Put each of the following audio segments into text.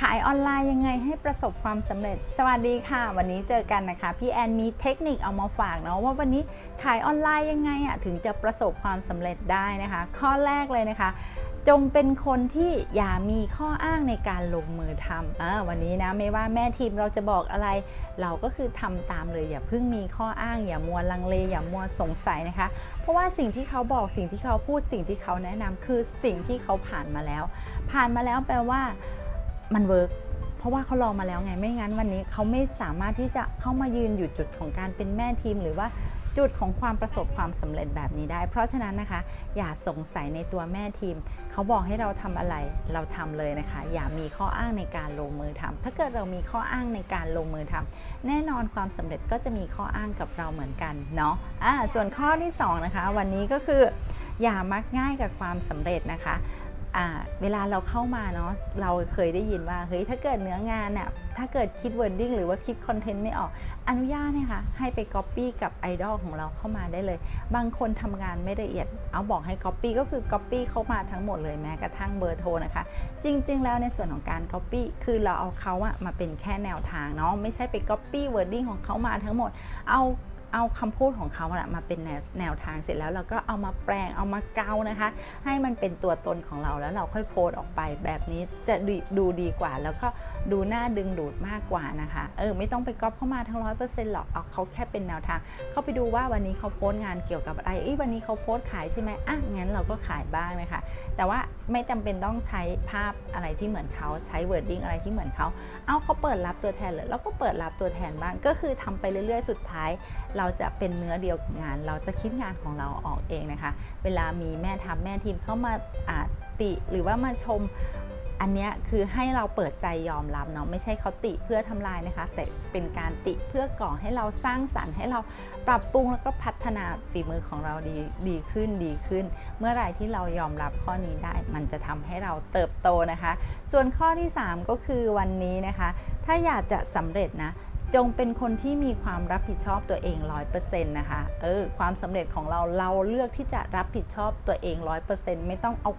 ขายออนไลน์ยังไงให้ประสบความสำเร็จ สวัสดีค่ะ วันนี้เจอกันนะคะ พี่แอนมีเทคนิคเอามาฝากเนาะว่าวันนี้ขายออนไลน์ยังไงอะถึงจะประสบความสำเร็จได้นะคะ ข้อแรกเลยนะคะ จงเป็นคนที่อย่ามีข้ออ้างในการลงมือทำอ่าวันนี้นะไม่ว่าแม่ทีมเราจะบอกอะไร เราก็คือทำตามเลยอย่าเพิ่งมีข้ออ้าง อย่ามัวลังเล อย่ามัวสงสัยนะคะ เพราะว่าสิ่งที่เขาบอกสิ่งที่เขาพูดสิ่งที่เขาแนะนำคือสิ่งที่เขาผ่านมาแล้ว ผ่านมาแล้วแปลว่า มันเวิร์กเพราะว่าเขาลองมาแล้วไงไม่งั้นวันนี้เขาไม่สามารถที่จะเข้ามายืนอยู่จุดของการเป็นแม่ทีม หรือว่าจุดของความประสบความสำเร็จแบบนี้ได้ เพราะฉะนั้นนะคะ อย่าสงสัยในตัวแม่ทีม เขาบอกให้เราทำอะไรเราทำเลยนะคะ อย่ามีข้ออ้างในการลงมือทำถ้าเกิดเรามีข้ออ้างในการลงมือทำแน่นอนความสำเร็จก็จะมีข้ออ้างกับเราเหมือนกันเนาะอ่าส่วนข้อที่สองนะคะ วันนี้ก็คือ อย่ามักง่ายกับความสำเร็จนะคะ เวลาเราเข้ามาเนาะเราเคยได้ยินว่าเฮ้ยถ้าเกิดเนื้องานเนี่ยถ้าเกิดคิด wording หรือว่าคิดคอนเทนต์ไม่ออกอนุญาตนะคะให้ไป Copy กับไอดอลของเราเข้ามาได้เลย บางคนทำงานไม่ละเอียด เอาบอกให้ Copy ก็คือ Copy เข้ามาทั้งหมดเลยแม้กระทั่งเบอร์โทรนะคะ จริง ๆ แล้วในส่วนของการ Copy คือเราเอาเขาอะมาเป็นแค่แนวทางเนาะไม่ใช่ไป Copy wording ของเขามาทั้งหมด เอา เอาคำพูดของเขาอะมาเป็นแนวแนวทางเสร็จแล้วเราก็เอามาแปลงเอามาเกานะคะ ให้มันเป็นตัวตนของเราแล้วเราค่อยโพสต์ออกไปแบบนี้จะดูดูดีกว่า แล้วก็ดูน่าดึงดูดมากกว่านะคะเออไม่ต้องไปก๊อปเข้ามาทั้งร้อยเปอร์เซ็นต์หรอกเอาเขาแค่เป็นแนวทาง เขาไปดูว่าวันนี้เขาโพสต์งานเกี่ยวกับอะไรเอ้วันนี้เขาโพสต์ขายใช่ไหมอะงั้นเราก็ขายบ้างนะคะ แต่ว่าไม่จำเป็นต้องใช้ภาพอะไรที่เหมือนเขาใช้ wording อะไรที่เหมือนเขาเอาเขาเปิดรับตัวแทนเลยเราก็เปิดรับตัวแทนบ้างก็คือทำไปเรื่อยๆ สุดท้ายเราจะเป็นเนื้อเดียวกับงาน เราจะคิดงานของเราออกเองนะคะ เวลามีแม่ทำแม่ทีมเข้ามาอาติหรือว่ามาชมอันนี้คือให้เราเปิดใจยอมรับเนาะไม่ใช่เขาติเพื่อทำลายนะคะ แต่เป็นการติเพื่อก่อให้เราสร้างสรรค์ให้เราปรับปรุงแล้วก็พัฒนาฝีมือของเราดีดีขึ้นดีขึ้น เมื่อไรที่เรายอมรับข้อนี้ได้ มันจะทำให้เราเติบโตนะคะ ส่วนข้อที่ 3 ก็คือวันนี้นะคะ ถ้าอยากจะสำเร็จนะ จงเป็นคนที่มีความรับผิดชอบตัวเองร้อยเปอร์เซ็นต์นะคะ เออ ความสำเร็จของเราเราเลือกที่จะรับผิดชอบตัวเองร้อยเปอร์เซ็นต์ไม่ต้องเอา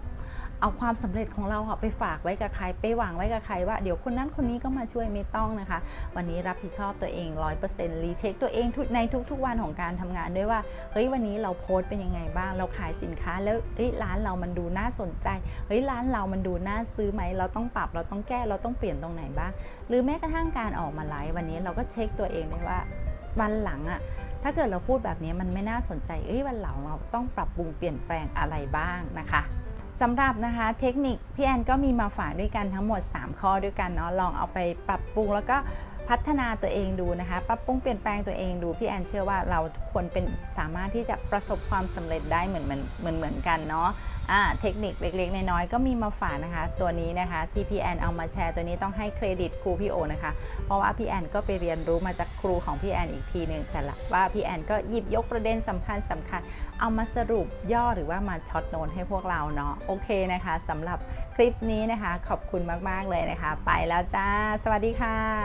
เอาความสำเร็จของเราไปฝากไว้กับใคร ไปหวางไว้กับใครว่าเดี๋ยวคนนั้นคนนี้ก็มาช่วยไม่ต้องนะคะ วันนี้รับผิดชอบตัวเอง 100%รีเช็คตัวเองในทุกๆวันของการทำงานด้วยว่าเฮ้ยวันนี้เราโพสต์เป็นยังไงบ้าง เราขายสินค้าแล้วเฮ้ยร้านเรามันดูน่าสนใจเฮ้ยร้านเรามันดูน่าซื้อไหมเราต้องปรับเราต้องแก้เราต้องเปลี่ยนตรงไหนบ้าง หรือแม้กระทั่งการออกมาไลฟ์วันนี้เราก็เช็คตัวเองได้ว่าวันหลังอะถ้าเกิดเราพูดแบบนี้มันไม่น่าสนใจเอ้ยวันหลังเราต้องปรับปรุงเปลี่ยนแปลงอะไรบ้างนะคะ สำหรับนะคะเทคนิคพี่แอนก็มีมาฝากด้วยกันทั้งหมด 3 ข้อด้วยกันเนาะลองเอาไปปรับปรุงแล้วก็ พัฒนาตัวเองดูนะคะปรับปรุงเปลี่ยนแปลงตัวเองดูพี่แอนเชื่อว่าเราทุกคนเป็นสามารถที่จะประสบความสำเร็จได้เหมือนเหมือนเหมือนเหมือนกันเนาะอ่าเทคนิคเล็กๆน้อยๆก็มีมาฝากนะคะ ตัวนี้นะคะที่พี่แอนเอามาแชร์ตัวนี้ต้องให้เครดิตครูพี่โอนะคะ เพราะว่าพี่แอนก็ไปเรียนรู้มาจากครูของพี่แอนอีกทีหนึ่งแต่ละว่าพี่แอนก็หยิบยกประเด็นสำคัญสำคัญ เอามาสรุปย่อหรือว่ามาช็อตโน้ตให้พวกเราเนาะโอเคนะคะสำหรับคลิปนี้นะคะ ขอบคุณมากๆเลยนะคะ ไปแล้วจ้า สวัสดีค่ะ